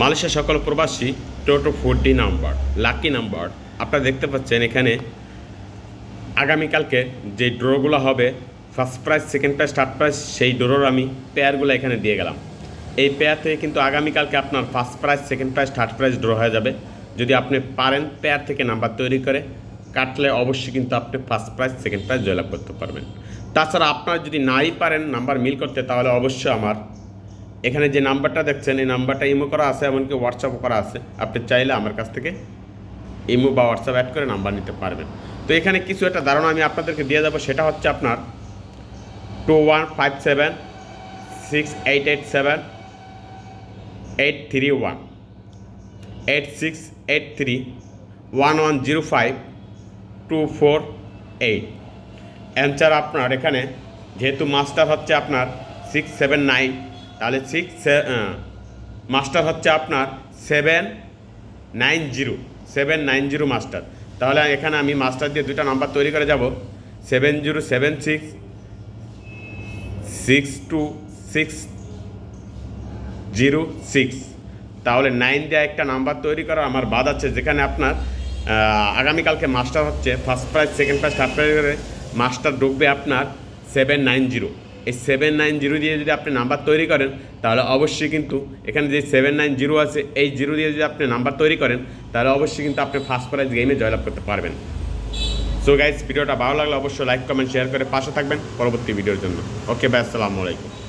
Malaysia সকল প্রবাসী Toto forty number, lucky number, আপনারা দেখতে পাচ্ছেন এখানে আগামীকালকে যে ড্রগুলো হবে first prize second prize third prize সেই ড্রোর আমি পেয়ারগুলো এখানে দিয়ে গেলাম। এই পেয়ার থেকে কিন্তু আগামীকালকে আপনার first prize second prize third prize draw হয়ে যাবে। যদি আপনি পারেন পেয়ার থেকে নাম্বার তৈরি করে, কাটলে অবশ্যই কিন্তু আপনি ফার্স্ট প্রাইজ সেকেন্ড প্রাইজ জয়লাভ করতে পারবেন। তাছাড়া আপনারা যদি নাই পারেন নাম্বার মিল করতে, তাহলে অবশ্যই আমার এখানে যে নাম্বারটা দেখছেন, এই নাম্বারটা ইমো করা আছে, এমনকি হোয়াটসঅ্যাপও করা আছে। আপনি চাইলে আমার কাছ থেকে ইমো বা হোয়াটসঅ্যাপ অ্যাড করে নাম্বার নিতে পারবেন। তো এখানে কিছু একটা ধারণা আমি আপনাদেরকে দিয়ে যাব, সেটা হচ্ছে আপনার two one five seven six eight eight seven eight three one eight six eight three one one zero five two four eight answer আপনার এখানে, যেহেতু মাস্টার হচ্ছে আপনার সিক্স সেভেন নাইন তাহলে সিক্স মাস্টার হচ্ছে আপনার seven nine zero seven nine zero master তাহলে এখানে আমি মাস্টার দিয়ে দুটা নাম্বার তৈরি করে যাব। Seven zero seven six six two six zero six তাহলে নাইন দিয়ে একটা নাম্বার তৈরি করা আমার বাদ আছে, যেখানে আপনার আগামীকালকে মাস্টার হচ্ছে first prize second prize third prize করে মাস্টার ঢুকবে আপনার সেভেন নাইন জিরো এই সেভেন নাইন জিরো দিয়ে যদি আপনি নাম্বার তৈরি করেন, তাহলে অবশ্যই কিন্তু এখানে যে সেভেন নাইন জিরো আছে, এই জিরো দিয়ে যদি আপনি নাম্বার তৈরি করেন, তাহলে অবশ্যই কিন্তু আপনি ফার্স্ট প্রাইজ গেমে জয়লাভ করতে পারবেন। সো গাইজ ভিডিওটা ভালো লাগলে অবশ্যই লাইক কমেন্ট শেয়ার করে পাশে থাকবেন পরবর্তী ভিডিওর জন্য। ওকে ভাই আসসালামু আলাইকুম।